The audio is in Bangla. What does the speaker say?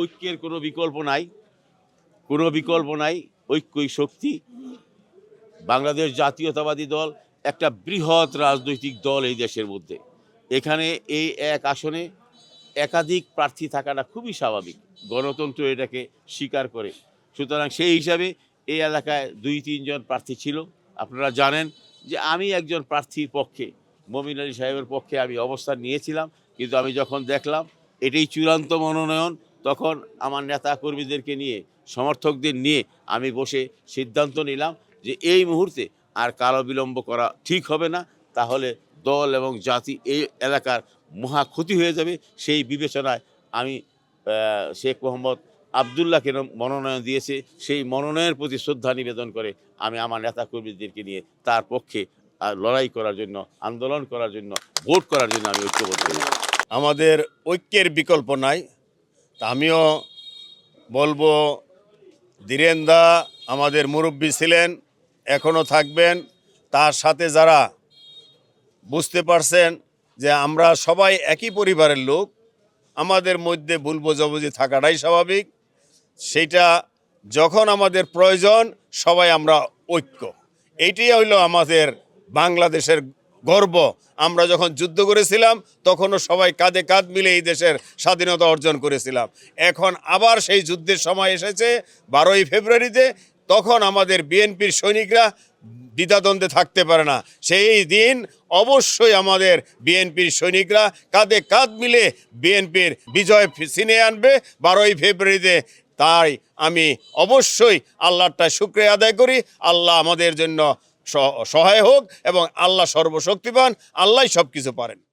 ঐক্যের কোনো বিকল্প নাই, কোনো বিকল্প নাই, ঐক্যই শক্তি। বাংলাদেশ জাতীয়তাবাদী দল, একটা বৃহৎ রাজনৈতিক দল এই দেশের মধ্যে। এখানে এই এক আসনে একাধিক প্রার্থী থাকাটা খুবই স্বাভাবিক। গণতন্ত্র এটাকে স্বীকার করে। সুতরাং সেই হিসাবে এই এলাকায় দুই, তিনজন প্রার্থী ছিল। আপনারা জানেন যে আমি একজন প্রার্থীর পক্ষে, মমিন আলী সাহেবের পক্ষে আমি অবস্থান নিয়েছিলাম, কিন্তু আমি যখন দেখলাম, এটাই চূড়ান্ত মনোনয়ন তখন আমার নেতা কর্মীদেরকে নিয়ে, সমর্থকদের নিয়ে আমি বসে সিদ্ধান্ত নিলাম যে এই মুহূর্তে আর কালো বিলম্ব করা ঠিক হবে না। তাহলে দল এবং জাতি এই এলাকার মহা ক্ষতি হয়ে যাবে। সেই বিবেচনায় আমি শেখ মোহাম্মদ আবদুল্লাহকে মনোনয়ন দিয়েছে। সেই মনোনয়নের প্রতি শ্রদ্ধা নিবেদন করে আমি আমার নেতা কর্মীদেরকে নিয়ে তার পক্ষে লড়াই করার জন্য, আন্দোলন করার জন্য, ভোট করার জন্য আমি ঐক্যবদ্ধ আমাদের ঐক্যের বিকল্প নাই। তা আমিও বলব, ধীরেন্দা আমাদের মুরব্বী ছিলেন এখনও থাকবেন। তার সাথে যারা বুঝতে পারছেন যে আমরা সবাই একই পরিবারের লোক, আমাদের মধ্যে ভুল বোঝাবুঝি থাকাটাই স্বাভাবিক। সেইটা যখন আমাদের প্রয়োজন, সবাই আমরা ঐক্য। এইটাই হইল আমাদের বাংলাদেশের গর্ব। আমরা যখন যুদ্ধ করেছিলাম, তখনও সবাই কাঁধে কাঁধ মিলে এই দেশের স্বাধীনতা অর্জন করেছিলাম। এখন আবার সেই যুদ্ধের সময় এসেছে, বারোই ফেব্রুয়ারিতে। তখন আমাদের বিএনপির সৈনিকরা দ্বিধাদ্বন্দ্বে থাকতে পারে না। সেই দিন অবশ্যই আমাদের বিএনপির সৈনিকরা কাঁধে কাঁধ মিলে বিএনপির বিজয় ছিনিয়ে আনবে বারোই ফেব্রুয়ারিতে। তাই আমি অবশ্যই আল্লাহটা শুক্রিয়া আদায় করি। আল্লাহ আমাদের জন্য সহায় হোক এবং আল্লাহ সর্বশক্তিমান আল্লাহ সব কিছু পারেন।